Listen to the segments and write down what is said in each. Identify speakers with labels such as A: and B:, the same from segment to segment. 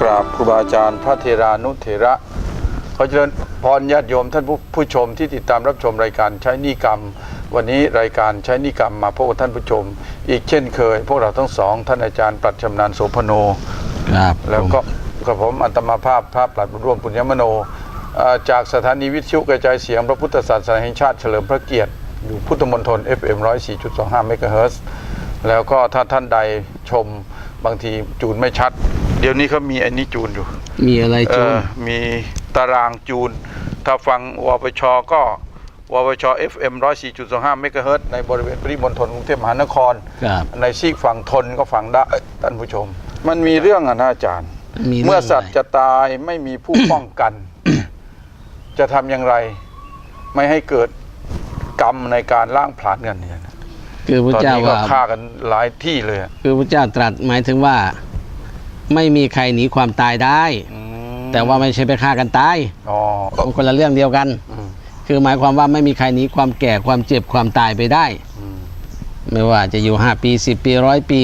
A: กราบครูบาอาจารย์ พระเทรานุเถระ ขอเจริญพรญาติโยมท่านผู้ผู้ชมที่ติดตามรับชมรายการใช้นิกรรม วันนี้รายการใช้นิกรรมมาพบกับท่านผู้ชม อีกเช่นเคย พวกเราทั้งสอง ท่านอาจารย์ปรัชำนาญโสพโน
B: ครับ
A: แล้วก็กับผมอัตมาภาพพระปลัดร่วมปุญญมโน จากสถานีวิทยุกระจายเสียงพระพุทธศาสนาแห่งชาติเฉลิมพระเกียรติอยู่พุทธมณฑล FM 104.25เมกะเฮิรตซ์แล้วก็ถ้าท่านใดชมบางทีจูนไม่ชัด เดี๋ยวนี้เขามีไอ้นี้จูนอยู่
B: มีอะไร
A: เอ
B: จูน
A: อมีตารางจูน ถ้าฟังวปชก็วปช FM 104.25เมกะเฮิรตซ์ในบริเวณปริมณฑลกรุงเทพมหานคร
B: ครับ
A: ในซีกฝั่งทนก็ฟังได้ท่านผู้ชม มันมีเรื่องอะนะอาจารย์
B: มี
A: เมื่อ
B: รื่อง
A: สัตว์ะ
B: ไร
A: จะตายไม่มีผู้ ป้องกัน จะทำอย่างไร ไม่ให้เกิดกรรมในการล่างผลาญกันเนี่ยนะ
B: คือพระ
A: ตอน
B: เจ้า
A: นี้ก็
B: ว่า
A: ฆ่ากันหลายที่เลยอะ
B: คือพระเจ้าตรัสหมายถึงว่า ไม่มีใครหนีความตายได้
A: อืม
B: แต่ว่าไม่ใช่ไปฆ่ากันตาย
A: อ๋อ
B: มันคนละเรื่องเดียวกัน
A: อืม
B: คือหมายความว่าไม่มีใครหนีความแก่ความเจ็บความตายไปได้
A: อืม
B: ไม่ว่าจะอยู่5ปี10ปีร้อยปี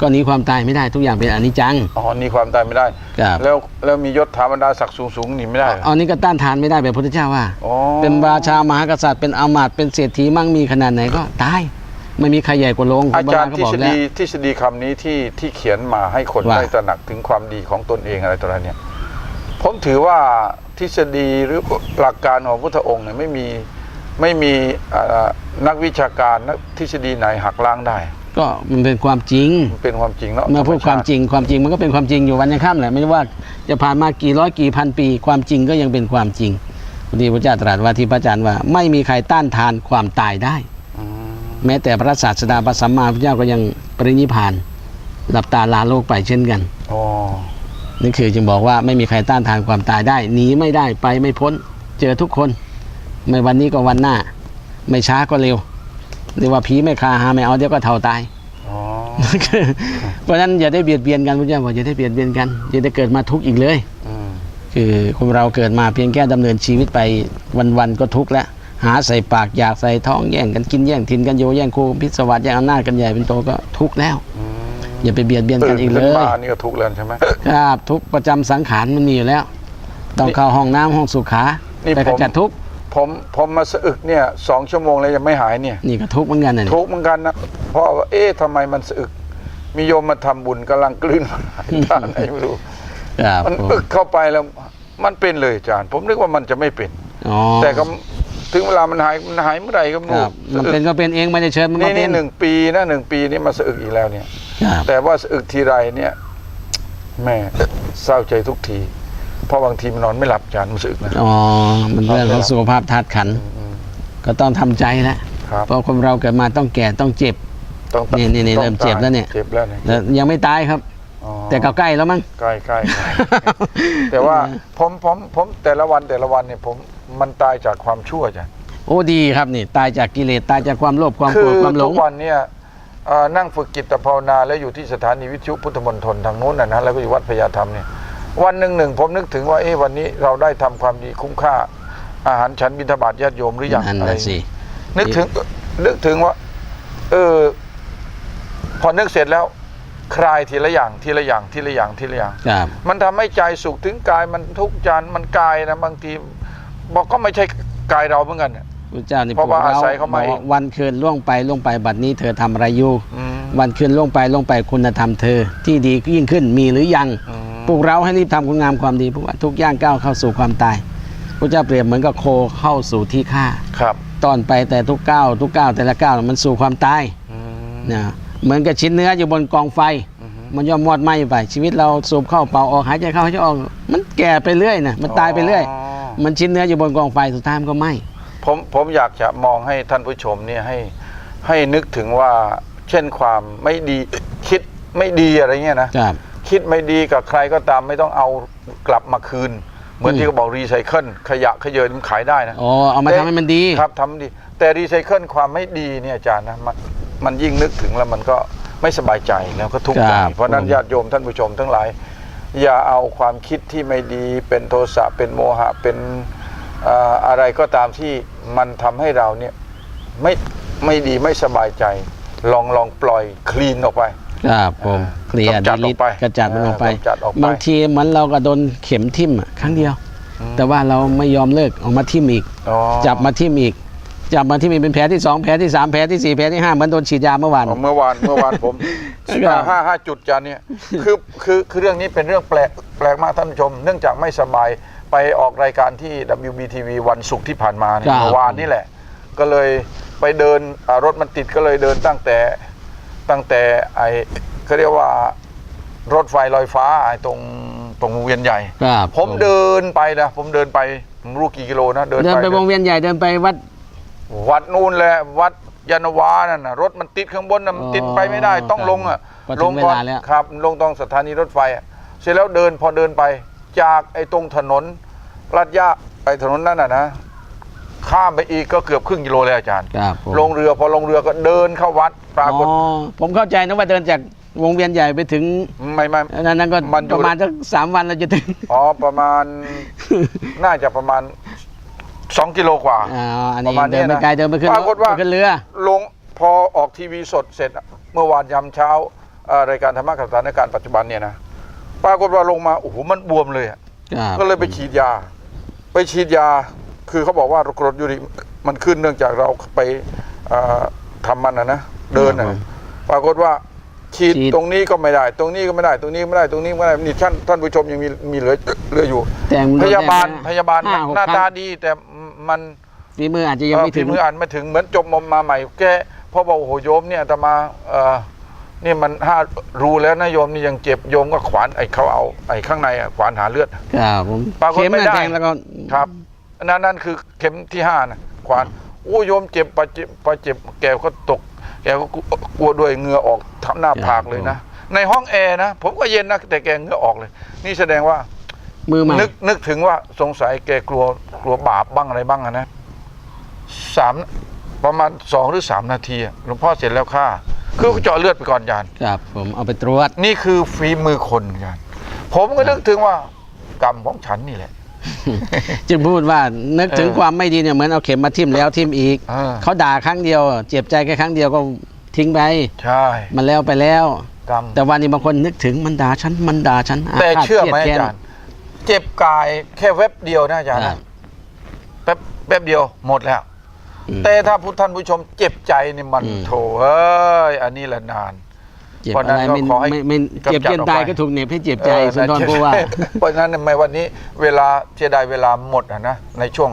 B: ก็หนีความตายไม่ได้ทุกอย่างเป็นอนิจจัง
A: อ๋อนี่ความตายไม่ได้
B: ครับ
A: แล้วแล้วมียศถาบรรดาศักดิ์สูงสูงๆหนีไม่ได้เหรอ
B: เอานี้ก็ต้านทานไม่ได้แบบพุทธเจ้าว่า
A: อ๋อ
B: เป็นราชามหากษัตริย์เป็นอามาตย์เป็นเศรษฐีมั่งมีขนาดไหนก็ตาย ไม่มีใครใหญ่กว่าโลง
A: อาจารย์
B: โบ
A: ทฤ
B: ก็บอ
A: ษ
B: กแล้
A: ฎี
B: ว
A: ทฤษฎีคำนี้ที่ที่เขียนมาให้คน
B: ว่า
A: ได้ตระหนักถึงความดีของตนเองอะไรต่ออะไรเนี่ย ผมถือว่าทฤษฎีหรือหลักการของพุทธองค์เนี่ยไม่มีไม่มีเอ่อนักวิชาการนักทฤษฎีไหนหักล้างได้
B: ก็มันเป็นความจริง
A: มันเป็นความจริงเนาะ
B: เมื่อพูด
A: ธรร
B: ความ
A: ชติ
B: จริงความจริงมันก็เป็นความจริงอยู่วันยังค่ำแหละไม่ว่าจะผ่านมากี่ร้อยกี่พันปี ความจริงก็ยังเป็นความจริงพอดีพระเจ้าตรัสว่าที่พระอาจารย์ว่า ไม่มีใครต้านทานความตายได้
A: อืม
B: แม้แต่พระศาสดาพระสัมมาพุทธเจ้าก็ยังปรินิพพานหลับตาลาโลกไปเช่นกัน
A: อ๋อ
B: นี่คือจึงบอกว่าไม่มีใครต้านทานความตายได้หนีไม่ได้ไปไม่พ้น เจอทุกคน ไม่วันนี้ก็วันหน้า ไม่ช้าก็เร็วเรียกว่าผีไม่คาหาไม่เอาเดี๋ยวก็เท่าตาย
A: อ๋อ
B: เพราะฉะนั้นอย่าได้เบียดเบียนกันพุทธเจ้าบอกอย่าได้เบียดเบียนกันอย่าได้เกิดมาทุกข์อีกเลย
A: อืม
B: คือคนเราเกิดมาเพียงแค่ดำเนินชีวิตไปวันๆก็ทุกข์แล้ว หาใส่ปากอยากใส่ท้องแย่งกันกินแย่งทินกันโยแย่งครูพิศวาสแย่งอำนาจกันใหญ่เป็นโตก็ทุกข์แล้ว
A: อืม
B: อย่าไปเบียดเบียนกันอีกเล
A: ตื่น
B: ย
A: ขึ้นมานี่ก็ทุกข์แล้วใช่ไหม
B: ครับทุกข์ประจำสังขารมันมีอยู่แล้วต้องเข้าห้องน้ำห้องสุขา
A: นี่
B: ไป
A: ผ
B: ก
A: ม
B: ระจัดทุกข์
A: ผมผมมาสะอึกเนี่ยสองชั่วโมงเลยยังไม่หายเนี่ย
B: นี่ก็ทุกข์เหมือนกันนะนี่
A: ทุกข์เหมือนกันนะเพราะว่าเอ๊ะทำไมมันสะอึกมีโยมมาทำบุญกำลังกลืนมันหายท่าไหนไม่รู้
B: ครับ
A: มัน
B: ผม
A: อึกเข้าไปแล้วมันเป็นเลยอาจารย์ ผมนึกว่ามันจะไม่เป็น
B: อ๋อ
A: แต่ก็ ถึงเวลามันหายมันหายเมื่อไหร่ก็ไม่
B: ค
A: รู้
B: รับมัน
A: สะอึ
B: เป็น
A: ก
B: ก็เป็นเองไม่ได้เชิญมันมา
A: นี่
B: เป็
A: นี่
B: น
A: หนึ่งปีนะหนึ่งปีนี่มาสะอึกอีกแล้วเนี่ย
B: ครับ
A: แต่ว่าสะอึกทีไรเนี่ยแม่เศร้าใจทุกที เพราะบางทีมันนอนไม่หลับอาจารย์มันสะอึกนะ
B: อ๋อมันเรื่องของสุขภาพธาตุขันธ์
A: อืม
B: ก็ต้องทำใจแล้ว
A: ครับ
B: เพราะคนเราเกิดมาต้องแก่ต้องเจ็บ
A: ต้อง
B: นี่นี่นี่
A: ต้อง
B: เริ่มเจ็บแล้วเนี่ย
A: เจ็บแล้วเนี่ย
B: แต่ยังไม่ตายครับ
A: อ๋อ
B: แต่ก็ใกล้แล้วมั้ง
A: ใกล้ใกล้ใกล้ แต่ว่าผมผมผมแต่ละวันแต่ละวันเนี่ยผม มันตายจากความชั่วจ้ะ
B: โอ้ดีครับนี่ ตายจากกิเลสตายจากความโลภความ
A: คื
B: โกรธความหล
A: ทุ
B: ง
A: กวันเนี่ยเอ่อนั่งฝึกจิตภาวนา แล้วอยู่ที่สถานีวิทยุพุทธมณฑลทางโน้นนะนะแล้วก็อยู่วัดพญาธรรมเนี่ยวันหนึ่งหนึ่งผมนึกถึงว่าเอ๊ะวันนี้เราได้ทำความดีคุ้มค่า อาหารชั้นบิณฑบาตญาติโยมหรือยัง
B: นั่น
A: อะไร
B: นะสิ
A: นึกถึงนึกถึงว่า เออ พอนึกเสร็จแล้ว คลายทีละอย่างทีละอย่างทีละอย่างทีละอย่าง
B: ครับ
A: มันทำให้ใจสุขถึงกายมันทุกข์จานมันกายนะบางที บอกก็ไม่ใช่กายเราเหมือนกันเนี่ย
B: พระเจ้านี่
A: เพราะว่า
B: ปลุก
A: อาศัยเขามา
B: บอก
A: เอง
B: วันคืนล่วงไปล่วงไปบัดนี้เธอทำอะไรอยู่
A: อืม
B: วันคืนล่วงไปล่วงไปคุณธรรมเธอ ที่ดียิ่งขึ้นมีหรือยัง
A: อืม
B: ปลุกเราให้รีบทำคุณงามความดีเพราะว่าทุกย่างก้าวเข้าสู่ความตายพระเจ้าเปรียบเหมือนกับโคเข้าสู่ที่ฆ่า
A: ครับ
B: ตอนไปแต่ทุกก้าวทุกก้าวแต่ละก้าวมันสู่ความตาย
A: อืม
B: นะเหมือนกับชิ้นเนื้ออยู่บนกองไฟ
A: อืม
B: มันย่อมมอดไหม้ไป ชีวิตเราสูบเข้าเป่าออกหายใจเข้าหายใจออก มันแก่ไปเรื่อยนะมันตายไปเรื่อย
A: อ๋อ
B: มันชิ้นเนื้ออยู่บนกองไฟสุดท้ายมันก็ไหม้
A: ผมผมอยากจะมองให้ท่านผู้ชมเนี่ยให้ให้นึกถึงว่าเช่นความไม่ดีคิดไม่ดีอะไรเงี้ยนะ
B: ครับ
A: คิดไม่ดีกับใครก็ตามไม่ต้องเอากลับมาคืน เหมือน
B: อืม
A: ที่เขาบอกรีไซเคิลขยะขยะมันขายได้นะ
B: อ๋อเอามาทำให้มันดี
A: ครับทำดี แต่รีไซเคิลความไม่ดีเนี่ยอาจารย์นะมันมันยิ่งนึกถึงแล้วมันก็ไม่สบายใจแล้วก็ทุกข์ใจ
B: ครับ
A: เพราะฉะนั้น
B: ผม
A: ญาติโยมท่านผู้ชมทั้งหลาย อย่าเอาความคิดที่ไม่ดีเป็นโทสะเป็นโมหะเป็นเอ่ออะไรก็ตามที่มันทำให้เราเนี่ยไม่ไม่ดีไม่สบายใจ ลองลองปล่อยคลีนออกไป
B: ครับผม
A: อ่า
B: เคลียร์
A: กำจัด
B: ดีลิ
A: ออกไป
B: กระจัดมันออกไป
A: เออกำจัดออกไป
B: บางทีเหมันเราก็โดนเข็มทิ่มอะครั้งเดียว แต่ว่าเราไม่ยอมเลิกเออกมาทิ่มอีก
A: อ๋อ
B: จับมาทิ่มอีก จับมาทิ่มอีกเป็นแผลที่สองแผลที่สามแผลที่สี่แผลที่ห้าเหมือนโดนฉีดยาเมื่อวาน
A: อ๋อเมื่อวานเมื่อวานผม
B: ครับ
A: ห้าห้าจุดจานเนี่ยคือคือคือเรื่องนี้เป็นเรื่องแปลกแปลกมากท่านผู้ชม เนื่องจากไม่สบายไปออกรายการที่ WBTV วันศุกร์ที่ผ่านมาเนี่ย
B: ครับ
A: เมื่อวานนี่แหละ ก็เลยไปเดินอ่ารถมันติดก็เลยเดินตั้งแต่ตั้งแต่ไอเขาเรียกว่ารถไฟลอยฟ้าไอตรงตรงวงเวียนใหญ่
B: ครับ
A: ผมเดินไปนะผมเดินไปผมรู้กี่กิโลนะเดิน
B: เดิน
A: ไป
B: ไปวงเวียนใหญ่เดินไปวัด
A: วัดนู่นแหละวัดยานวานั่นนะรถมันติดข้างบนนะมันติดไปไม่ได้
B: อ๋อ
A: ต้องลงอะ
B: ก็ถึ
A: ล
B: ง
A: ง
B: เว
A: ก่อน
B: ลาแล้ว
A: ครับ ลงตรงสถานีรถไฟอะเสร็จแล้วเดินพอเดินไป จากไอ้ตรงถนนลาดย่าไอ้ถนนนั่นน่ะนะ ข้ามไปอีกก็เกือบครึ่งกิโลเลยอาจารย์
B: ครับผม
A: ลงเรือพอลงเรือก็เดินเข้าวัดปรา
B: อ๋
A: กฏ
B: อผมเข้าใจนะว่าเดินจากวงเวียนใหญ่ไปถึง
A: ไม่ไม่
B: นั้นนั้นก็
A: มันอยู่
B: ประมาณสักสามวันเราจะถึง
A: อ๋อประมาณ น่าจะประมาณ สองกิโลกว่า
B: อ๋ออัน
A: ป
B: นี้
A: ระมาณ
B: เดิน
A: เนี้
B: ไป
A: ยนะ
B: ไกลเดินไปขึ้น
A: ปรากฏว่า
B: ไปขึ้นเรือ
A: ลงพอออกทีวีสดเสร็จอะเมื่อวานยามเช้าเอ่อรายการธรรมะกับสถานการณ์ปัจจุบันเนี่ยนะปรากฏว่าลงมาโอ้โหมันบวมเลยอะ
B: ครับ
A: ก็เลยไปฉีดยา ไปฉีดยาคือเขาบอกว่ากรดยูริกมันขึ้นเนื่องจากเราไปเอ่อทำมันนะนะเดินนะปรากฏว่าฉีดตรงนี้ก็ไม่ได้ ตรงนี้ก็ไม่ได้ตรงนี้ไม่ได้ตรงนี้ไม่ได้นี่ท่านท่านผู้ชมยังมีมีเหลือเหลืออยู่
B: แต่ง
A: พยาบาล
B: แต่ง
A: พยาบาล
B: ห้หก
A: หน้า
B: ครั้ง
A: ตาดีแต่ มัน
B: ฝีมืออาจจะยังไม่ถึง
A: เอ่อฝีมืออ่านไม่ถึงเหมือนจบมมาใหม่แกเพราะบอกโอ้โหโยมเนี่ยอาตมาเอ่อนี่มันห้ารูแล้วนะโยมนี่ยังเจ็บโยมก็ขวานไอ้เขาเอาไอ้ข้างในอะขวานหาเลือด
B: ครับผม
A: ปรากฏ
B: เข็ม
A: ไม่
B: น่ะ
A: ได้
B: แทงแล้วก็
A: ครับนั่นนั่นคือเข็มที่ห้านะขวานโอ้โยมเจ็บปะเจ็บปะเจ็บแกก็ตกแกก็กลัวด้วยเหงื่อออกทับหน้าผากเลยนะในห้องแอร์นะผมก็เย็นนะแต่แกเหงื่อออกเลย นี่แสดงว่า
B: มือใหม่
A: นึกนึกถึงว่าสงสัยแกกลัวกลัวบาปบ้างอะไรบ้างอะนะสามประมาณสองหรือสามนาทีอะหลวงพ่อเสร็จแล้วค่าคือเจาะเลือดไปก่อนยาน
B: ครับ ผมเอาไปตรวจ
A: นี่คือฝีมือคนยานผมก็นึกถึงว่ากรรมของฉันนี่แหละ
B: จึงพูดว่านึกถึง
A: เออ
B: ความไม่ดีเนี่ยเหมือนเอาเข็มมาทิ่มแล้วทิ่มอีก
A: อ่า
B: เขาด่าครั้งเดียว เจ็บใจแค่ครั้งเดียวก็ทิ้งไป
A: ใช่
B: มันแล้วไปแล้ว
A: กรรม
B: แต่วันนี้บางคนนึกถึงมันด่าฉันมันด่าฉันอา
A: แต่
B: ฆาต
A: เชื่อไหม
B: กลียด
A: อา
B: แค้น
A: จารย์ เจ็บกายแค่เว็บเดียวนะอาจารย์
B: ครั
A: นะ
B: บ
A: แป๊บแป๊บเดียวหมดแล้ว
B: อืม
A: แต่ถ้าผู้ท่านผู้ชมเจ็บใจนี่มัน
B: อืม
A: โถเอ้ยอันนี้แหละนาน
B: เจ็บ
A: เพราะ
B: อะ
A: ฉะนั้
B: ไร
A: นก็
B: ไม่
A: ขอให้
B: ไม่ไม่
A: กำจัด
B: เจ็บจน
A: ออก
B: ตาย
A: ไป
B: ก็ถูกเหน็บให้เจ็บใจ
A: เออ
B: สุนทร
A: นะ
B: พูดว่า
A: เพราะฉะนั้นในวันนี้เวลาเสียดายเวลาหมดอะนะในช่วง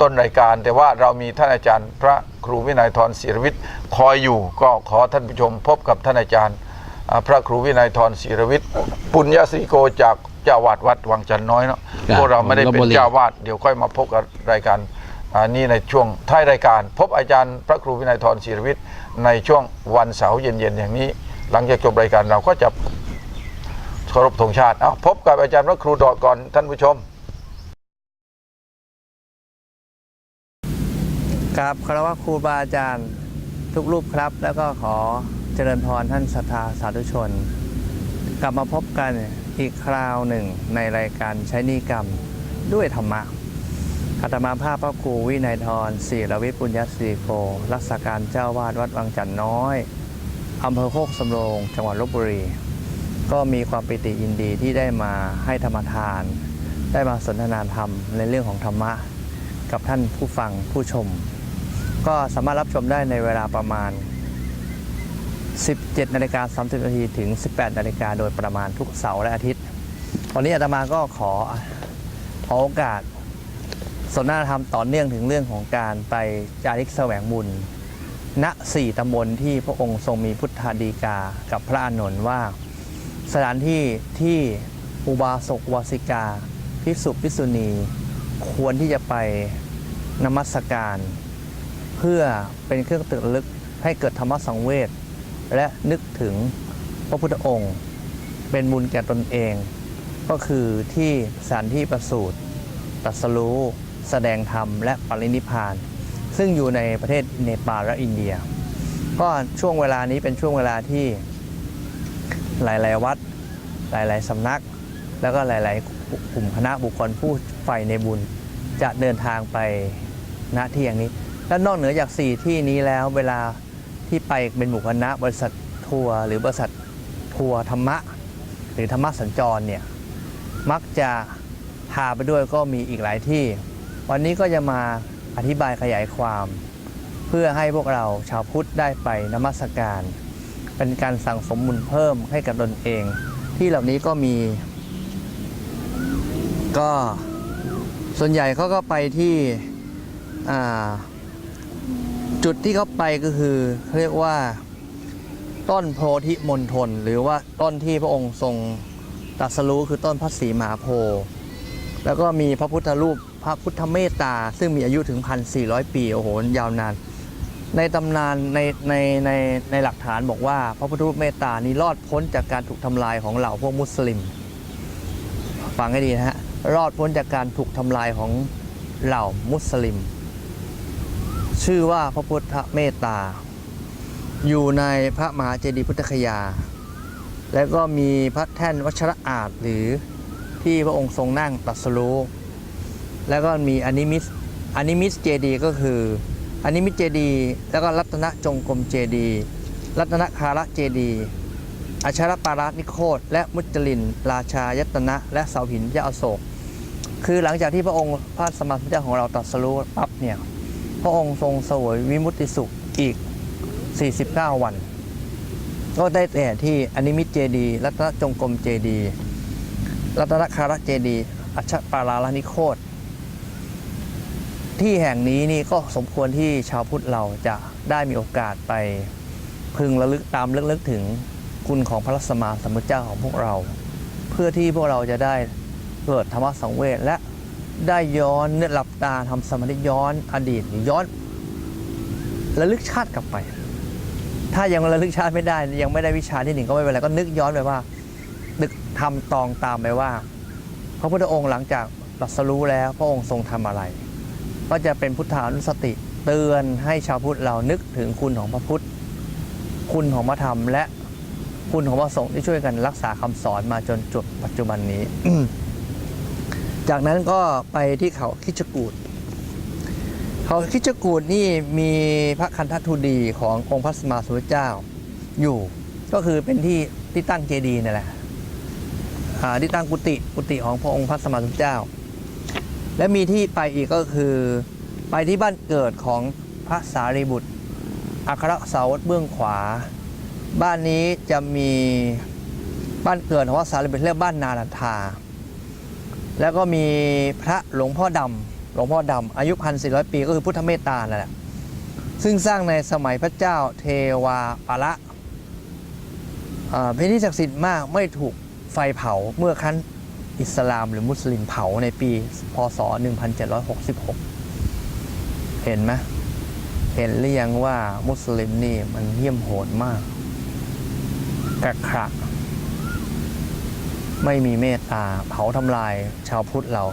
A: ต้นรายการ แต่ว่าเรามีท่านอาจารย์ พระครูวินัยทรศิรวิทย์คอยอยู่ ก็ขอท่านผู้ชมพบกับท่านอาจารย์อ่าพระครูวินัยทรศิรวิทย์ปุญญศรีโกจาก เจ้าวาดวัดวังจันทร์น้อยเนาะ
B: ครับ
A: พวกเราไม่ได้
B: ลพ
A: เป็
B: บุ
A: น
B: รี
A: เจ้าวาดเดี๋ยวค่อยมาพบกับรายการอ่านี่ในช่วงท้ายรายการ พบอาจารย์พระครูวินัยทรศิรวิทย์ในช่วงวันเสาร์เย็นๆอย่างนี้ หลังจากจบรายการเราก็จะเคารพธงชาติเอาพบกับอาจารย์พระครูดอก่อนท่านผู้ชม
C: ครับคารวะครูบาอาจารย์ทุกรูปครับ แล้วก็ขอเจริญพรท่านศรัทธาสาธุชน กลับมาพบกัน อีกคราวหนึ่งในรายการใช้นิกรรมด้วยธรรมะอาตมาภาพพระครูวินัยทรศิรวิทย์ปุญญศรีโกรักษาการเจ้าวาดวัดวังจันทร์น้อยอำเภอโคกสำโรง จังหวัดลบบุรี ก็มีความปิติยินดีที่ได้มาให้ธรรมทาน ได้มาสนทนาธรรมในเรื่องของธรรมะ กับท่านผู้ฟังผู้ชม ก็สามารถรับชมได้ในเวลาประมาณ 17นาฬิกา30นาทีถึง 18นาฬิกาโดยประมาณทุกเสาร์และอาทิตย์ วันนี้อาตมาก็ขอขอโอกาสสนทนาธรรมต่อเนื่องถึงเรื่องของการไปจาริกแสวงบุญ ณสี่ตำบลที่พระองค์ทรงมีพุทธาดีกากับพระอานนท์ว่า สถานที่ที่อุบาสกอุบาสิกา ภิกษุภิกษุณี ควรที่จะไปนมัสการ เพื่อเป็นเครื่องตึกลึกให้เกิดธรรมสังเวช และนึกถึงพระพุทธองค์ เป็นบุญแก่ตนเอง ก็คือที่สถานที่ประสูติตรัสรู้แสดงธรรมและปรินิพพาน ซึ่งอยู่ในประเทศเนปาลและอินเดีย ก็ช่วงเวลานี้เป็นช่วงเวลาที่หลาย ๆ วัด หลาย ๆ สำนัก แล้วก็หลาย ๆ กลุ่มคณะบุคคลผู้ใฝ่ในบุญ จะเดินทางไปณที่อย่างนี้ และนอกเหนือจาก 4 ที่นี้แล้วเวลา ที่ไปเป็นหมู่คณะบริษัททัวร์หรือบริษัททัวร์ธรรมะ หรือธรรมะสัญจรเนี่ยมักจะพาไปด้วยก็มีอีกหลายที่ วันนี้ก็จะมาอธิบายขยายความ เพื่อให้พวกเราชาวพุทธได้ไปนมัสการ เป็นการสั่งสมบุญเพิ่มให้กับตนเอง ที่เหล่านี้ก็มี ก็ส่วนใหญ่เขาก็ไปที่อ่า จุดที่เขาไปก็คือเขาเรียกว่า ต้นโพธิมณฑลหรือว่าต้นที่พระองค์ทรงตรัสรู้คือต้นพระศรีมหาโพธิ์แล้วก็มีพระพุทธรูปพระพุทธเมตตา ซึ่งมีอายุถึง 1,400 ปี โอ้โห ยาวนาน ในตำนานในในในในหลักฐานบอกว่า พระพุทธรูปเมตตานี้รอดพ้นจากการถูกทำลายของเหล่าพวกมุสลิม ฟังให้ดีนะฮะ รอดพ้นจากการถูกทำลายของเหล่ามุสลิม ชื่อว่าพระพุทธเมตตา อยู่ในพระมหาเจดีย์พุทธคยา แล้วก็มีพระแท่นวัชระอาจหรือที่พระองค์ทรงนั่งตรัสรู้แล้วก็มีอนิมิตอนิมิตเจดีย์ก็คืออนิมิตเจดีย์แล้วก็รัตนจงกรมเจดีย์รัตนคาระเจดีย์อัชรปารานิโคตและมุจลิน ราชายตนะ และเสาหินยะอโศก คือหลังจากที่พระองค์พระสมมาพุทธเจ้าของเราตรัสรู้ปั๊บเนี่ย พระองค์ทรงเสวยวิมุตติสุขอีก 49 วัน ก็ได้แต่ที่อนิมิตเจดีรัตนจงกรมเจดีรัตนคาระเจดีอัชปาราลานิโคตที่แห่งนี้นี่ก็สมควรที่ชาวพุทธเราจะได้มีโอกาสไปพึงระลึกตามลึกๆถึงคุณของพระสมมาสัมพุทธเจ้าของพวกเรา เพื่อที่พวกเราจะได้เกิดธรรมสังเวชและ ได้ย้อนเนี่ยหลับตาทำสมาธิย้อนอดีตย้อนระลึกชาติกลับไป ถ้ายังระลึกชาติไม่ได้ ยังไม่ได้วิชาที่หนึ่งก็ไม่เป็นไรก็นึกย้อนไปว่านึกทำตองตามไปว่า พระพุทธองค์หลังจากตรัสรู้แล้วพระองค์ทรงทำอะไร ก็จะเป็นพุทธานุสติเตือนให้ชาวพุทธเรานึกถึงคุณของพระพุทธ คุณของพระธรรมและคุณของพระสงฆ์ที่ช่วยกันรักษาคำสอนมาจนจบปัจจุบันนี้ จากนั้นก็ไปที่เขาคิชกูดเขาคิดจกูดนี่มีพระคันธทูดีขององค์พระสัมมาสัมพุทธเจ้าอยู่ ก็คือเป็นที่ที่ตั้งเจดีย์นั่นแหละที่ตั้งกุฏิกุฏิของพระองค์พระสัมมาสัมพุทธเจ้า และมีที่ไปอีกก็คือไปที่บ้านเกิดของพระสารีบุตร อัครสาวกเบื้องขวา บ้านนี้จะมีบ้านเกิดของพระสารีบุตรเรียกบ้านนาลันทา แล้วก็มีพระหลวงพ่อดำหลวงพ่อดำอายุพันสี่ร้อยปีก็คือพุทธเมตตานั่นแหละซึ่งสร้างในสมัยพระเจ้าเทวาปาละอ่าเป็นที่ศักดิ์สิทธิ์มากไม่ถูกไฟเผาเมื่อครั้นอิสลามหรือมุสลิมเผาในปี พศ 1766 เห็นไหมเห็นหรือยังว่ามุสลิมนี่มันเยี่ยมโหดมากกระขระ ไม่มีเมตตาเผาทำลายชาวพุทธเรา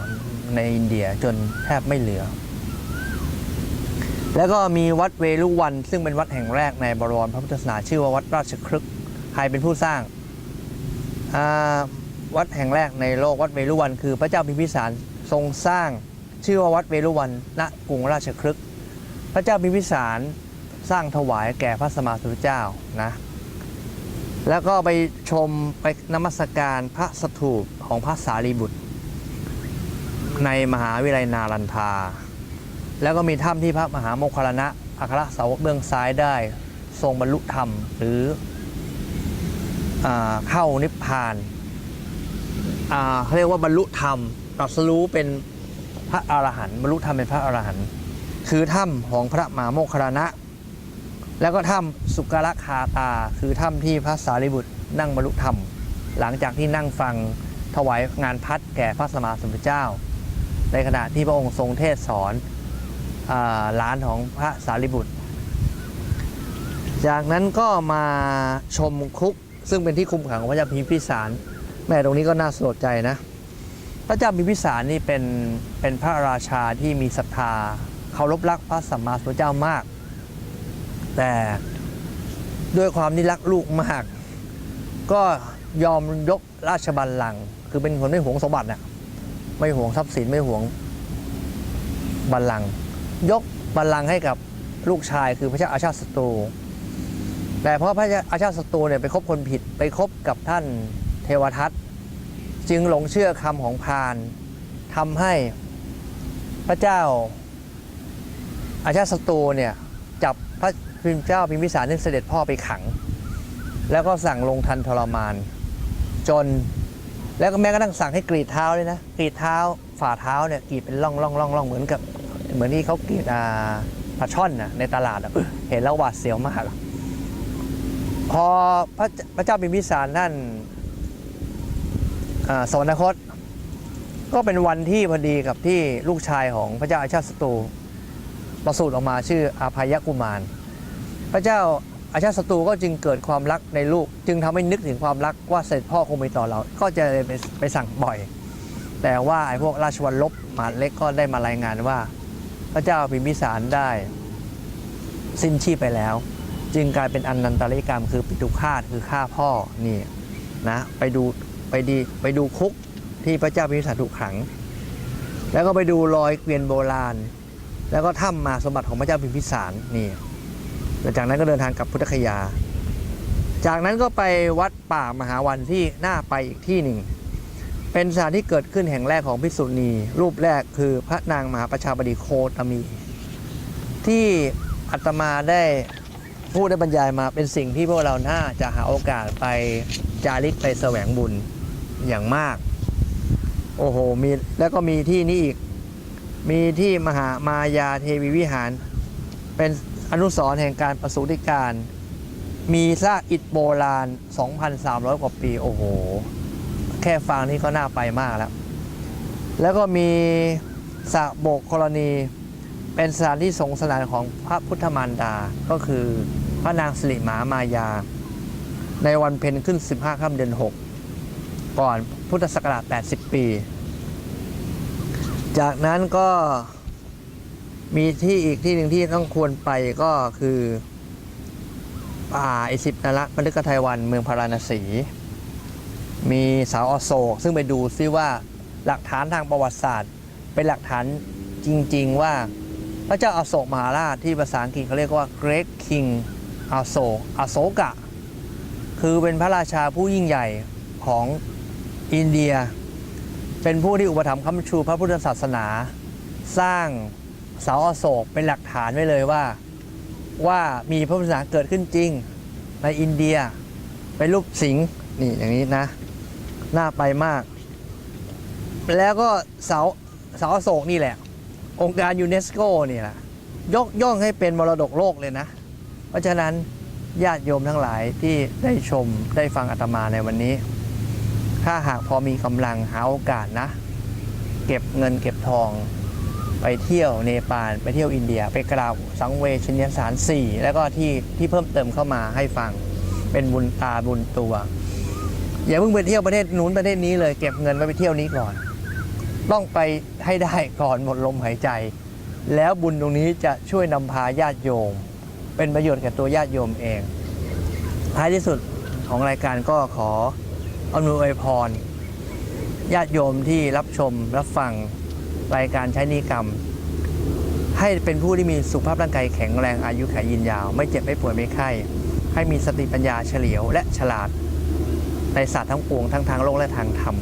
C: ในอินเดียจนแทบไม่เหลือ แล้วก็มีวัดเวลุวัน ซึ่งเป็นวัดแห่งแรกในบรมพระพุทธศาสนาชื่อว่าวัดราชครึกใครเป็นผู้สร้างวัดแห่งแรกในโลกวัดเวลุวัน คือพระเจ้าพิมพิสารทรงสร้างชื่อว่าวัดเวลุวันณกรุงราชครึก พระเจ้าพิมพิสารสร้างถวายแก่พระสมมาสัมพุทธเจ้านะ แล้วก็ไปชมไปนมัสการพระสถูปของพระสารีบุตร ในมหาวิทยาลัยนารันทา แล้วก็มีถ้ำที่พระมหาโมคคลลนะอัครสาวกเบื้องซ้ายได้ ทรงบรรลุธรรม หรืออเข้านิพพานเขาเรียกว่าบรรลุธรรมตรัสรู้เป็นพระอรหันต์บรรลุธรรมเป็นพระอรหันต์คือถ้ำของพระมหาโมคคลลนะ แล้วก็ถ้ำสุกรคาตา คือถ้ำที่พระสารีบุตรนั่งบรรลุธรรม หลังจากที่นั่งฟังถวายงานพัดแก่พระสมมาสมุทธเจ้า ในขณะที่พระองค์ทรงเทศสอนหลานของพระสารีบุตร จากนั้นก็มาชมคุกซึ่งเป็นที่คุมขังของพระเจ้าพิมพิสาร แม่ตรงนี้ก็น่าสลดใจนะ พระเจ้าพิมพิสารนี่เป็นเป็นพระราชาที่มีศรัทธาเคารพรักพระสัมมาสัมพุทธเจ้ามาก แต่ด้วยความที่รักลูกมาก ก็ยอมยกราชบัลลังก์คือเป็นคนไม่หวงสมบัติน่ะไม่หวงทรัพย์สินไม่หวงบัลลังก์ยกบัลลังก์ให้กับลูกชายคือพระเจ้าอาชาติศัตรู แต่เพราะพระอาชาติศัตรูเนี่ยไปคบคนผิดไปคบกับท่านเทวทัตจึงหลงเชื่อคำของพาหมณ์ทำให้พระเจ้าอาชาติศัตรูเนี่ยจับพระ พิมพ์เจ้าพิมพิสารซึ่งเสด็จพ่อไปขัง แล้วก็สั่งลงทันทรมาน จนแล้วก็แม้กระทั่งสั่งให้กรีดเท้าเลยนะกรีดเท้าฝ่าเท้าเนี่ยกรีดเป็นร่องร่องร่องร่องเหมือนกับ เหมือนที่เขากรีดอ่าปลาช่อนนะในตลาดเห็นแล้วหวาดเสียวมากพอพระพระเจ้าพิมพิสารท่านอ่าสวรรคต ก็เป็นวันที่พอดีกับที่ลูกชายของพระเจ้าอาชาติศัตรูประสูติออกมาชื่ออาภายกุมาร พระเจ้าอาชาติศัตรูก็จึงเกิดความรักในลูก จึงทำให้นึกถึงความรักว่าเสด็จพ่อคงมีต่อเรา ก็จะไปไปสั่งบ่อย แต่ว่าไอ้พวกราชวัลลบหมาเล็กก็ได้มารายงานว่า พระเจ้าพิมพิสารได้ สิ้นชีพไปแล้ว จึงกลายเป็นอนันตริกรรม คือปิตุฆาตคือฆ่าพ่อนี่นะไปดูไปดีไปดูคุกที่พระเจ้าพิมพิสารถูกขัง แล้วก็ไปดูรอยเกวียนโบราณ แล้วก็ถ้ำมาสมบัติของพระเจ้าพิมพิสารนี่ จากนั้นก็เดินทางกลับพุทธคยา จากนั้นก็ไปวัดป่ามหาวันที่น่าไปอีกที่หนึ่ง เป็นสถานที่เกิดขึ้นแห่งแรกของภิกษุณีรูปแรกคือพระนางมหาประชาบดีโคตมี ที่อาตมาได้พูดได้บรรยายมาเป็นสิ่งที่พวกเราน่าจะหาโอกาสไปจาริกไปแสวงบุญอย่างมาก โอ้โหมีแล้วก็มีที่นี้อีก มีที่มหามายาเทวีวิหาร เป็น อนุสรณ์แห่งการประสูติการ มีซากอิฐโบราณ 2,300 กว่าปี โอ้โห แค่ฟังนี่ก็น่าไปมากแล้ว แล้วก็มีสระโบกกรณี เป็นสถานที่สงสนานของพระพุทธมารดา ก็คือพระนางสิริมามายา ในวันเพ็ญขึ้น 15 ค่ำเดือน 6 ก่อนพุทธศักราช 80 ปี จากนั้นก็ มีที่อีกที่หนึ่งที่ต้องควรไปก็คือป่าอิสิปนละพฤกไทยวันเมืองพาราณสี มีสาวอโศก ซึ่งไปดูซิว่าหลักฐานทางประวัติศาสตร์ เป็นหลักฐานจริง ๆ ว่าพระเจ้าอาโศกมหาราชที่ภาษาอังกฤษเขาเรียกว่า Great King อาโศกอโศกะ คือเป็นพระราชาผู้ยิ่งใหญ่ของอินเดีย เป็นผู้ที่อุปถัมภ์ค้ำชูพระพุทธศาสนา สร้าง เสาอโศกเป็นหลักฐานไว้เลยว่า ว่ามีพระพุทธศาสนาเกิดขึ้นจริง ในอินเดียเป็นรูปสิงห์นี่อย่างนี้นะน่าไปมาก แล้วก็เสาเสาอโศกนี่แหละ องค์การยูเนสโกนี่แหละยกย่องให้เป็นมรดกโลกเลยนะ เพราะฉะนั้นญาติโยมทั้งหลายที่ได้ชมได้ฟังอาตมาในวันนี้ ถ้าหากพอมีกำลังหาโอกาสนะ เก็บเงินเก็บทอง ไปเที่ยวเนปาลไปเที่ยวอินเดีย ไปกราบสังเวชนียสถาน4แล้วก็ที่ที่เพิ่มเติมเข้ามาให้ฟังเป็นบุญตาบุญตัว อย่าเพิ่งไปเที่ยวประเทศนู้นประเทศนี้เลยเก็บเงินไว้ไปเที่ยวนี้ก่อน ต้องไปให้ได้ก่อนหมดลมหายใจ แล้วบุญตรงนี้จะช่วยนำพาญาติโยม เป็นประโยชน์แก่ตัวญาติโยมเอง ท้ายที่สุดของรายการก็ขออนวยอวยพรญาติโยมที่รับชมรับฟัง รายการใช้นิกรรม ให้เป็นผู้ที่มีสุขภาพร่างกายแข็งแรงอายุขัยยืนยาว ไม่เจ็บไม่ป่วยไม่ไข้ ให้มีสติปัญญาเฉลียว และฉลาด ในศาสตร์ทั้งปวงทั้งทางโลกและทางธรรม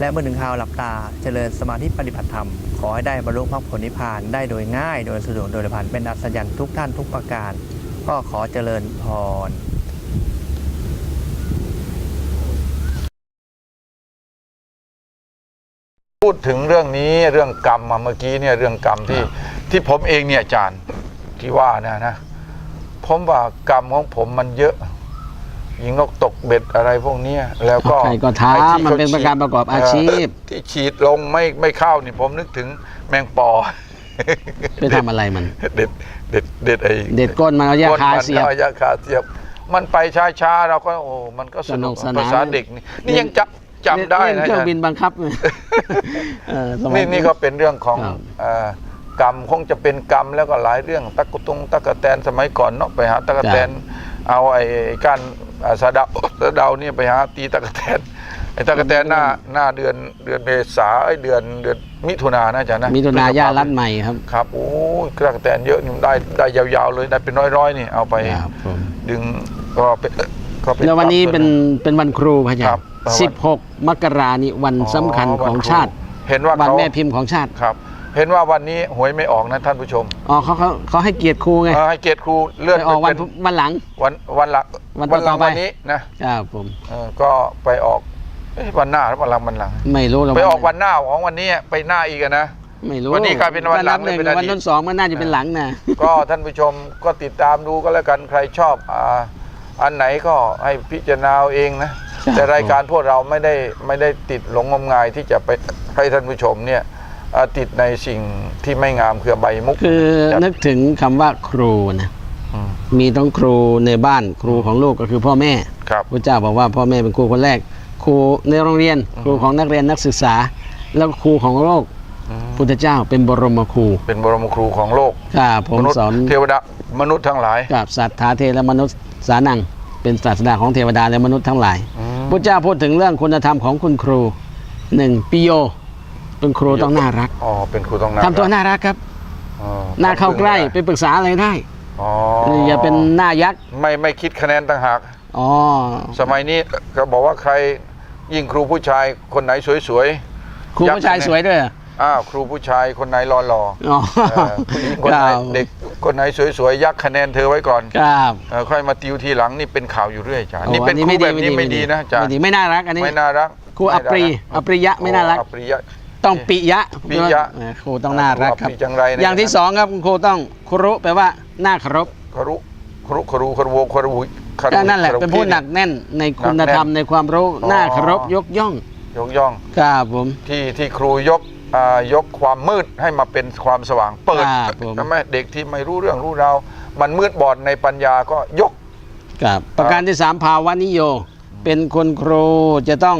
C: และเมื่อถึงคราวหลับตาเจริญสมาธิปฏิบัติธรรม ขอให้ได้บรรลุมรรคผลนิพพานได้โดยง่าย โดยสะดวกโดยผ่านเป็นอัศจรรย์ทุกท่านทุกประการ ก็ขอเจริญพร
A: พูดถึงเรื่องนี้เรื่องกรรมมาเมื่อกี้เนี่ยเรื่องกรรมที่ที่ผมเองเนี่ยอาจารย์ที่ว่านะนะผมว่ากรรมของผมมันเยอะยิงนกตกเบ็ดอะไรพวกเนี้ยแล้วก็
B: ใครก็
A: ไอ้ที่
B: ทำมันเป็น
A: ขฉีด
B: การประกอบอาชีพ
A: เที่ฉีดลงไม่ไม่เข้านี่ผมนึกถึงแมงปอ
B: ไปทำอะไรมัน
A: เด็ดเด็ดเด็ดไอ้
B: เด็ดก้นมันเอายาคา
A: ก้นมัน
B: เสียบ
A: อายาคาเสียบ มันไปช้าๆเราก็โอ้มันก็สนุก
B: สนุกสนาน
A: ภาษาเด็กนี่นี่ยังจำ จำได้
B: เล่น
A: นะ
B: เครื่อง
A: อาจารย์
B: บินบังคับเออสมัย
A: นี่นี่ก็เป็นเรื่องของ
B: ครับ
A: เอ่อกรรมคงจะเป็นกรรมแล้วก็หลายเรื่องตะกุตุงตะกะแตนสมัยก่อนเนาะไปหาตะกะแตนเอาไอ้ไอ้การอ่าสะเดาสะเดาเนี่ยไปหาตีตะกะแตนไอ้ตะกะแตนหน้าหน้าเดือนเดือนเมษาไอ้เดือนเดือนมิถุนานะอาจารย์นะ
B: มีตุนา
A: พฤษภ
B: ย่า
A: คม
B: รัดใหม่ครับ
A: ครับโอ้ยตะกะแตนเยอะนี่มันได้ได้ยาวๆเลยได้เป็นร้อยๆนี่เอาไป
B: ครับผม
A: ดึงก็เป็น ก็เป็น
B: แล้ววันนี้เป็น
A: ส่
B: เป็นวันครูพระอาจาร
A: ครั
B: ย์
A: บ
B: สิบหกมกรานี่วัน
A: หนึ่
B: สำคัญของชาติ
A: เห็นว่า
B: วัน
A: เขา
B: แม่พิมพ์ของชาติ
A: ครับ เห็นว่าวันนี้หวยไม่ออกนะท่านผู้ชม
B: อ๋อเขาเขาเขาให้เกียรติครูไง
A: เออให้เกียรติครูเลื่อน
B: ไปออก
A: ไป
B: วัน
A: เป็น
B: วันหลัง
A: วันวันหลัง
B: วันต่อ
A: หลัง
B: ไป
A: วันนี้นะครับ
B: ผม
A: เออก็ไปออกเอ๊ะวันหน้าหรือวันหลังวันหลัง
B: ไม่รู้หร
A: ไปออกวันหน้าของวันนี้ไปหน้าอีกอะนะ
B: ไม่รู้
A: วันนี้กลายเป็นวันหลัง
B: หนึ่ง
A: เลยเป็นอดีต
B: วันต้นสองมันน่าจะเป็นหลังนะ
A: ก็ท่านผู้ชมก็ติดตามดูก็แล้วกันใครชอบอ่า อันไหนก็ให้พิจารณาเอาเองนะ
B: ครับ
A: แต่รายการพวกเราไม่ได้ไม่ได้ติดหลงงมงายที่จะไปให้ท่านผู้ชมเนี่ยอ่าติดในสิ่งที่ไม่งามคือใบมุก
B: คือ
A: ครับ
B: นึกถึงคำว่าครูนะ
A: ม
B: มีทั้งครูในบ้านครูของลูกก็คือพ่อแม่
A: ครับ
B: พระเจ้าบอกว่าพ่อแม่เป็นครูคนแรก ครูในโรงเรียน ครูของนักเรียนนักศึกษา แล้วก็ครูของโลก
A: อืม
B: พุทธเจ้าเป็นบรมครู
A: เป็นบรมครูของโลก
B: ครับผม
A: มนุษย์
B: สอน
A: เทวดามนุษย์ทั้งหลาย
B: กับสัตถาเทและมนุษย์สานัง เป็นศาสดาของเทวดาและมนุษย์ทั้งหลาย
A: อืม
B: พระเจ้าพูดถึงเรื่องคุณธรรมของคุณครูหนึ่งปิโย เป็นครูต้องน่ารัก
A: อ๋อเป็นครูต้องน่า
B: ทำตัว
A: รัก
B: น่ารักครับ
A: อ๋อ
B: หน้าเข้าใกล้
A: ทำ
B: ไปปรึกษาอะไรได้
A: อ๋อ
B: อย่าเป็นหน้ายักษ์
A: ไม่ไม่คิดคะแนนต่างหาก
B: อ๋อ
A: สมัยนี้ก็บอกว่าใครยิ่งครูผู้ชายคนไหนสวย
B: ครูผู้ชายสวยด้วยเหร อ
A: ๆอ้าวครูผู้ชายคนไหนรอหล่อ
B: อ๋อ
A: ๆเออผู้หญิงคนไหน
B: ครับ
A: เด็กคนไหนสวยๆยักคะแนนเธอไว้ก่อน
B: ครับ
A: เออค่อยมาติวทีหลังนี่เป็นข่าวอยู่เรื่อยจ้า
B: โอ้
A: นี่เป็น
B: อั
A: ครูแบบนี้ไม่ดีนะจ้า
B: ไม่ดีไม่น่ารักอันนี้
A: ไม่น่ารัก
B: ครูอัปรี
A: ไม่น่า
B: อัปริยะไม่น่ารัก
A: โอ้อัปริยะ
B: ต้องปิยะ
A: ปิยะ
B: เออครูต้องน่ารักครับ
A: ครูอัปริจังไรนะ
B: อย่างที่สองครับคุณครูต้องครุแปลว่าน่าเคารพ
A: คารุคารุคารุคารุโวคารุคารุ
B: ก็นั่นแหละ
A: คารุ
B: เป็นผู้หนักแน่นในคุณธรรมในความรู้
A: อ๋อ
B: น่าเคารพยกย่อง
A: ยกย่อง
B: ครับผม
A: ที่ที่ครูยกอ่า ยกความมืดให้มาเป็นความสว่างเปิด
B: ครับผม
A: ทำไมเด็กที่ไม่รู้เรื่องรู้ราวมันมืดบอดในปัญญาก็ยก
B: ครับประการที่สามภาวะนิโย เป็นคนครูจะต้อง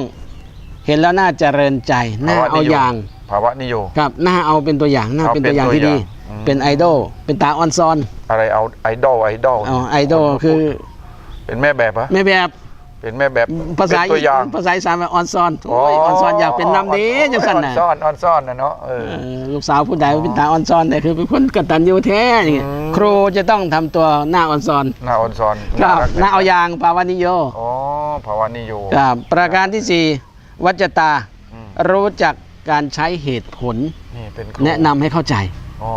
B: เห็นแล้วน่าเจริญใจน่า
A: ภาวะ
B: เอา
A: นิยม
B: อย่าง
A: ภาวะนิโย
B: ครับน่าเอาเป็นตัวอย่างน่า
A: เอา
B: เป็น
A: เป็น
B: ตัวอย่างที่
A: ตัว
B: ดี
A: อย่างอืม
B: เป็นไอดอลเป็นตาออนซอน
A: อะไรเอาไอดอลไอดอล
B: เอาไอดอลคือ
A: เป็นแม่แบบเหรอ
B: ไม่แบบ
A: เป็นแม่แบบ
B: ภาษา
A: เป็นตัวอย่าง
B: ภาษาอีสานว่าออนซอนโอ้ยออนซอนอยากเป็นน้ำดีจังสัน
A: ออ
B: น่ะ
A: นซ่อนออนซ่อนนะเนาะเออ
B: เออลูกสาวผู้ใดเป็นตาออนซอนแต่คือเป็นคนกตัญญูแท้อย่างเงี้ย
A: อืม
B: ครูจะต้องทำตัวหน้าออนซอน
A: หน้าออนซ่อน
B: ครับ
A: รัก
B: หน้าเอาอย่างภาวะนิโย
A: อ๋อภาวะนิโย
B: ครับประการที่สี่วัจตา
A: อืม
B: รู้จักการใช้เหตุผล
A: นี่เป็นครู
B: แนะนำให้เข้าใจ
A: อ๋อ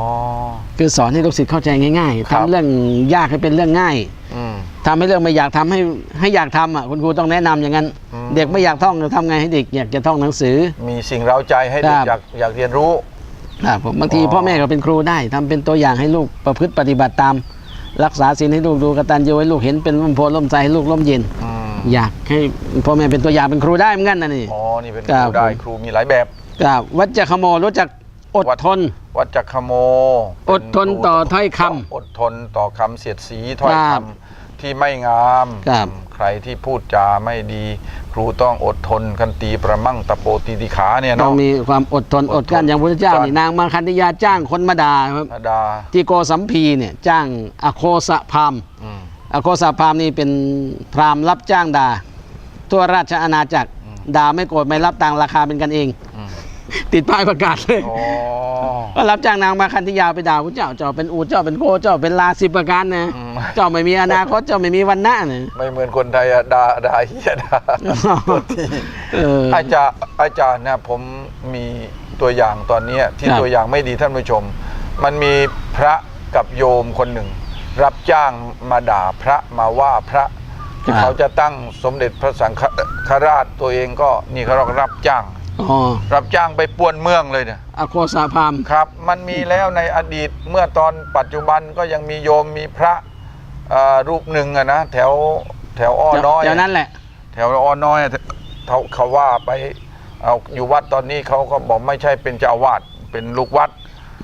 B: คือสอนให้ลูกศิษย์เข้าใจง่ายๆ
A: ครับ
B: ทำเรื่องยากให้เป็นเรื่องง่าย
A: อืม
B: ทำให้เรื่องไม่อยากทำให้ให้อยากทำอะคุณครูต้องแนะนำอย่างนั้น
A: อืม
B: เด็กไม่อยากท่องจะทำไงให้เด็กอยากจะท่องหนังสือ
A: มีสิ่งเร้าใจให้เด็ก
B: ครับ
A: อยากอยากเรียนรู้
B: ครับผมบางที
A: อ๋อ
B: พ่อแม่ก็เป็นครูได้ทำเป็นตัวอย่างให้ลูกประพฤติปฏิบัติตาม รักษาศีลให้ลูกดูกตัญญูให้ลูกเห็นเป็นร่มโพล่มใจให้ลูกร่มเย็น
A: อืม
B: อยากให้พ่อแม่เป็นตัวอย่างเป็นครูได้เหมือนกันนะนี่
A: อ๋อนี่เป็นค
B: ครั
A: รู
B: บ
A: ได้
B: ผม
A: ครูมีหลายแบบ
B: ครับวัจขโมรู้จักอด
A: วัด
B: ทน
A: วัดจักขโม
B: อดทนต่อถ้อยค
A: อดทนต่อคำเสียดสีถ้อย
B: ค
A: ค
B: รับำ
A: ที่ไม่งาม
B: ครับ
A: ใครที่พูดจาไม่ดี ครูต้องอดทนคันตีประมั่งตะโปตีติขาเนี่ย
B: ต้อ
A: เนาะ
B: งมีความอดทน
A: อ
B: อ
A: ด
B: ด
A: ทน
B: กลั้นอย่างพระเจ้า
A: การ
B: นี่นางมาคันธยาจ้างคนมาด่าครับ
A: ธดา
B: ที่โกสัมพีเนี่ยจ้างอโคสะพราหมณ์
A: อืม
B: อโคสะพราหมณ์นี่เป็นพราหมณ์รับจ้างด่าทั่วราชอาณาจักรด่าไม่โกรธไม่รับตังค์ราคาเป็นกันเอง
A: อืม
B: ติดป้ายประกาศเลย
A: อ๋อ
B: ก็รับจ้างนางมาคันธยาไปด่าพระเจ้าเจ้าเป็นอูเจ้าเป็นโกเจ้าเป็นลาสิบประการนะ
A: อืม
B: เจ้าไม่มีอนาคตเจ้าไม่มีวันหน้าเนี่ย
A: ไม่เหมือนคนไทยอะด่าด่าเฮียด่าตัวที
B: เออ
A: อาจารย์อาจารย์นะผมมีตัวอย่างตอนเนี้ยที่
B: ครับ
A: ตัวอย่างไม่ดีท่านผู้ชม มันมีพระกับโยมคนหนึ่ง รับจ้างมาด่าพระมาว่าพระที่เขาจะตั้งสมเด็จพระสังฆราชตัวเองก็นี่เขาเรียกรับจ้าง
B: อ๋อ
A: รับจ้างไปป่วนเมืองเลยเนี่ย
B: อโคสะพราหมณ์
A: ครับ มันมีแล้วในอดีตเมื่อตอนปัจจุบันก็ยังมีโยมมีพระเอ่อรูปหนึ่งอะนะแถวแถวอ้อน้อย
B: เดี๋ยวนั้นแหละ
A: แถวอ้อน้อยอะเขาเขาว่าไปเอาอยู่วัดตอนนี้เขาก็บอกไม่ใช่เป็นเจ้าอาวาดเป็นลูกวัด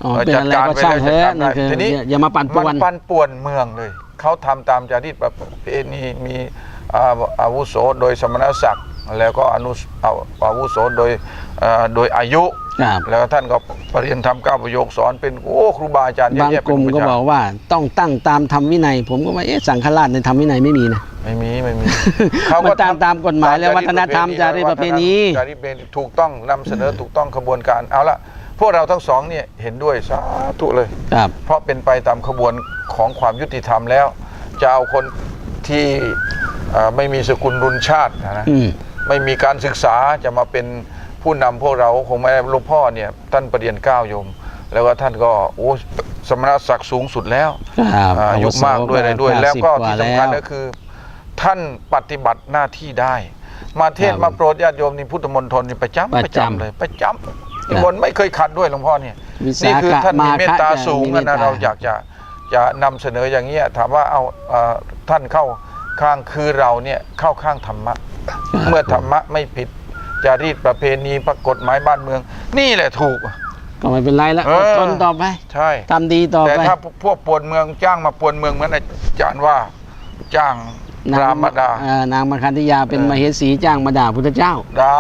B: อ๋อ
A: เออ
B: เป็นอะไรก็ช่างเถอะ
A: จัดการไป
B: นั่น
A: เลย
B: คือ
A: ทีนี้
B: อย่าอย่ามาปั่นป่วน
A: มันปั่นป่วนเมืองเลยเขาทำตามจารีตประเพณีมีอ่าอาวุโสโดยสมณศักดิ์ แล้วก็อนุสอาอาวุโสโดยเอ่อโดยอายุ
B: ครับ
A: แล้วท่านก็ปรริยนธรรมเก้าประโยคสอนเป็นโอ้ครูบาอาจารย์เย
B: บา
A: อะ
B: ง
A: แยะ
B: กลุ่ม
A: เป็น
B: ก็
A: ประ
B: บ
A: จำ
B: อกว่าต้องตั้งตามธรรมวินัย ผมก็ว่าเอ๊ะสังฆราชในธรรมวินัยไม่มีนะ
A: ไม่มีไม่มี
B: มันตามตามกฎหมายและวัฒนธรรมจารีตประเพณี
A: จารีตประเพณีถูกต้องนำเสนอถูกต้องขบวนการเอาละพวกเราทั้งสองเนี่ยเห็นด้วยสาธุเลย
B: ครับ
A: เพราะเป็นไปตามขบวนของความยุติธรรมแล้ว จะเอาคนที่เอ่อไม่มีสกุลรุนชาตินะ
B: อืม
A: ไม่มีการศึกษาจะมาเป็นผู้นำพวกเราคงไม่ได้หลวงพ่อเนี่ยท่านประเดียนเกล้าโยม แล้วก็ท่านก็โอ้สมณศักดิ์สูงสุดแล้ว
B: ครับ
A: อ่าอายุมากด้วยอะไรด้วย
B: เก้า
A: แล้ว
B: สิบ
A: ก็
B: ว่า
A: ที่สำคัญ
B: แล้
A: ก็
B: ว
A: คือ ท่านปฏิบัติหน้าที่ได้ มาเทศ
B: ครับ
A: มาโปรดญาติโยมนี่พุทธมณฑลนี่ประจำ
B: ประ
A: ประ
B: จำ
A: จำเลยประจำนิมนต์ไม่เคยขัดด้วยหลวงพ่อเนี่ย
B: วิสา
A: นี่
B: ขะ
A: คือท่านมี
B: มาคะ
A: เมตตา
B: จะ
A: สูง
B: มีเมต
A: นะ
B: ตา
A: เราอยากจะจะนำเสนออย่างเงี้ยถามว่าเอาเอ่อท่านเข้าข้างคือเราเนี่ยเข้าข้างธรรมะ เมื่อธรรมะไม่ผิดจารีตประเพณีประกฎหมายบ้านเมือง นี่แหละถูก
B: ก็ไม่เป็นไรแล้ว
A: เอ
B: อ
A: อ
B: ดทนต่อไป
A: ใช่
B: ทำดีต่อ
A: แต่
B: ไป
A: ถ้าพวกปวนเมืองจ้างมาปวนเมืองเหมือนอาจารย์ว่าจ้างพรามดา
B: เอ่อนางมาคันธยาเป็น
A: เออ
B: มเหสีจ้างมาด่าพุทธเจ้า
A: ดา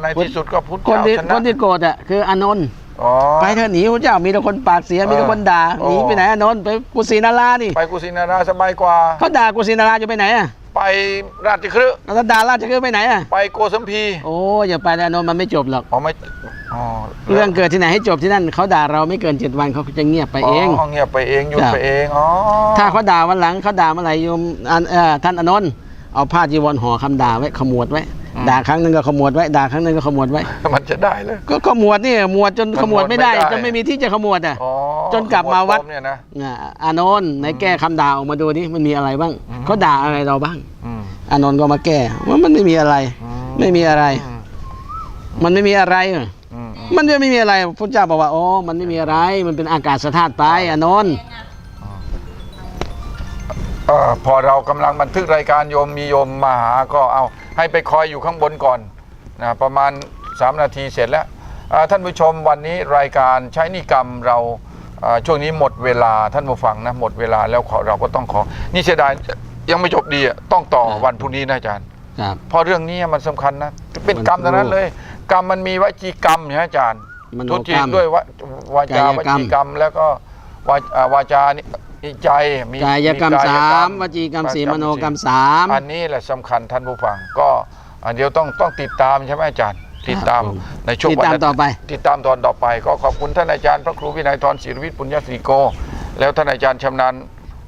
A: ในที่สุดก็พุทธ
B: คน
A: เจ้า
B: ที่
A: ช
B: ค
A: นะ
B: นที่โกรธอะคืออานนท์
A: อ๋อ
B: ไปเถอะหนีพระเจ้ามีแต่คนปากเสียมีแต่คนด่า
A: โอ้
B: หนีไปไหนอานนท์ไปกุสินารานี่
A: ไปกุสินาราสบายกว่า
B: เขาด่ากุสินาราจะไปไหนอะ
A: ไปราชคฤห์
B: แล้วด่าราชคือไปไหนอะ
A: ไปโกสัมพี
B: โอ้อย่าไปเลยอานนท์มันไม่จบหรอก
A: อ๋อไม่อ๋อ
B: เรื่องเกิดที่ไหนให้จบที่นั่นเขาด่าเราไม่เกินเจ็ดวันเขาจะเงียบไปเอง
A: เงียบไปเองหยุด
B: ครับ
A: ไปเองอ๋อ
B: ถ้าเขาด่าวันหลังเขาด่าเมื่อไหร่โยมอันเอ่อท่านอานนท์เอาผ้าจีวรห่อคำด่าไว้ขมวดไว้ด่าครั้งหนึ่งก็ขมวดไว้ด่าครั้งหนึ่งก็ขมวดไว้
A: มันจะได้เลย
B: ก็ขมวดนี่หมวดจน
A: มัน
B: ขมวดไม่ได้
A: หมวดไม่ได้
B: จนไม่มีที่จะขมวดอะ
A: อ๋อ
B: จนกลับมาวัด
A: ขบนเนี่ยนะ
B: อ่าอานนท์ไหนแก้คำด่าออกมาดูนี่มันมีอะไรบ้าง
A: อืม
B: เขาด่าอะไรเราบ้าง
A: อืม
B: อานนท์ก็มาแก้ว่ามันไม่มีอะไร
A: อื
B: ไม่มีอะไร
A: อืม
B: มันไม่มีอะไรอะ
A: อืมอืม
B: มันจะไม่มีอะไรพระเจ้าบอกว่าโอ้มันไม่มีอะไร มันเป็นอากาศธาตุไปอานนท์
A: เอ่อพอเรากำลังบันทึกรายการโยมมีโยมมาหาก็เอาให้ไปคอยอยู่ข้างบนก่อนนะประมาณ 3 นาทีเสร็จแล้วอ่าท่านผู้ชมวันนี้รายการใช้นิกรรมเราอ่า ช่วงนี้หมดเวลาท่านผู้ฟังนะหมดเวลาแล้วขอเราก็ต้องขอ นี่เสียดายยังไม่จบดีอะต้องต่อวันพรุ่งนี้นะอาจารย์
B: ครับ
A: เพราะเรื่องนี้มันสำคัญนะเป็น
B: มัน
A: กรรมทั้งนั้น
B: ถูก
A: เลย กรรมมันมีวจีกรรมเนี่ยอาจารย์
B: มโน
A: ทุ
B: ก
A: จิ
B: รรม
A: ด้วยวะวาจาว
B: กายกรรม
A: จีกรรมแล้วก็วาอ่าวาจานี่ใจมี
B: กายกรรม
A: มี
B: สาม
A: ก
B: วจีกรรมสี่
A: ว
B: มโนกรรมสาม
A: อันนี้แหละสำคัญท่านผู้ฟังก็อันเดียวต้องต้องติดตามใช่ไหมอาจารย์ ติดตาม
B: ครับผม
A: ในช่วง
B: ติดตาม
A: วันนั้น
B: ต่อไป
A: ติดตามตอนต่อไป ก็ขอบคุณท่านอาจารย์พระครูวินัยทรศิริวิทย์ปุญญศรีโก แล้วท่านอาจารย์ชำนาญ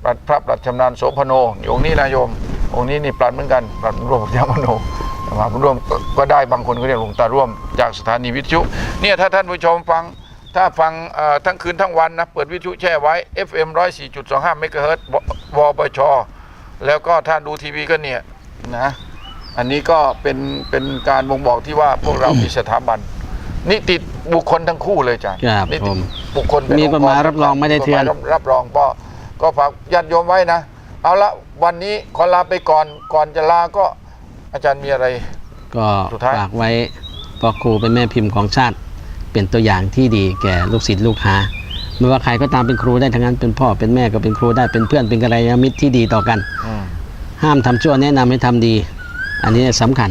A: ปรัดพระปรัดชำนาญโสพโนองค์นี้นะโยม องค์นี้นี่ปรัดเหมือนกันปรัดร่วมยามโนมาร่วมก็ได้บางคนก็เรียกหลวงตาร่วมจากสถานีวิทยุเนี่ยถ้าท่านผู้ชมฟังถ้าฟังเอ่อทั้งคืนทั้งวันนะเปิดวิทยุแช่ไว้ FM 104.25เมกะเฮิรตซ์วบชแล้วก็ถ้าดูทีวีก็เนี่ยนะ อันนี้ก็เป็นเป็นการบ่งบอกที่ว่าพวกเรามีสถาบัน นิติบุคคลทั้งคู่เลยอาจารย์
B: ครับ
A: นิ
B: ผ
A: ติ
B: ม
A: บุคคลเป็น
B: มีกฎหมาย
A: ค์
B: รับรองไม่ได้เถื่อน
A: กฎหมายรับรองก็ก็ฝากญาติโยมไว้นะ เอาละวันนี้ขอลาไปก่อนก่อนจะลาก็อาจารย์มีอะไร
B: ก็
A: สุดท้าย
B: ฝากไว้เพราะครูเป็นแม่พิมพ์ของชาติ เป็นตัวอย่างที่ดีแก่ลูกศิษย์ลูกหาไม่ว่าใครก็ตามเป็นครูได้ทั้งนั้นเป็นพ่อเป็นแม่ก็เป็นครูได้เป็นเพื่อนเป็นกัลยาณมิตรที่ดีต่อกัน
A: อืม
B: ห้ามทำชั่วแนะนำให้ทำดี อันนี้สำคัญ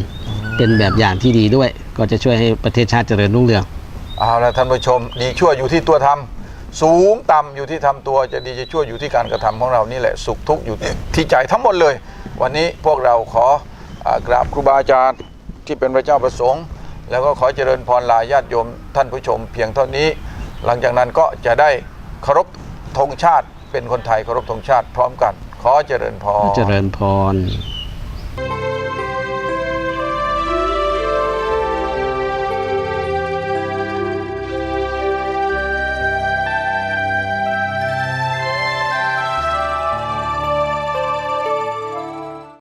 B: เป็นแบบอย่างที่ดีด้วย ก็จะช่วยให้ประเทศชาติเจริญรุ่งเรือง
A: เอาละท่านผู้ชมดีชั่วอยู่ที่ตัวทำสูงต่ำอยู่ที่ทำตัวจะดีจะชั่วอยู่ที่การกระทำของเรานี่แหละสุขทุกข์อยู่ที่ใจทั้งหมดเลย วันนี้พวกเราขออากราบครูบาอาจารย์ที่เป็นพระเจ้าประสงค์ แล้วก็ขอเจริญพรลาญาติโยมท่านผู้ชมเพียงเท่านี้ หลังจากนั้นก็จะได้เคารพธงชาติเป็นคนไทยเคารพธงชาติพร้อมกัน ขอเจริญพร
B: เจริญพร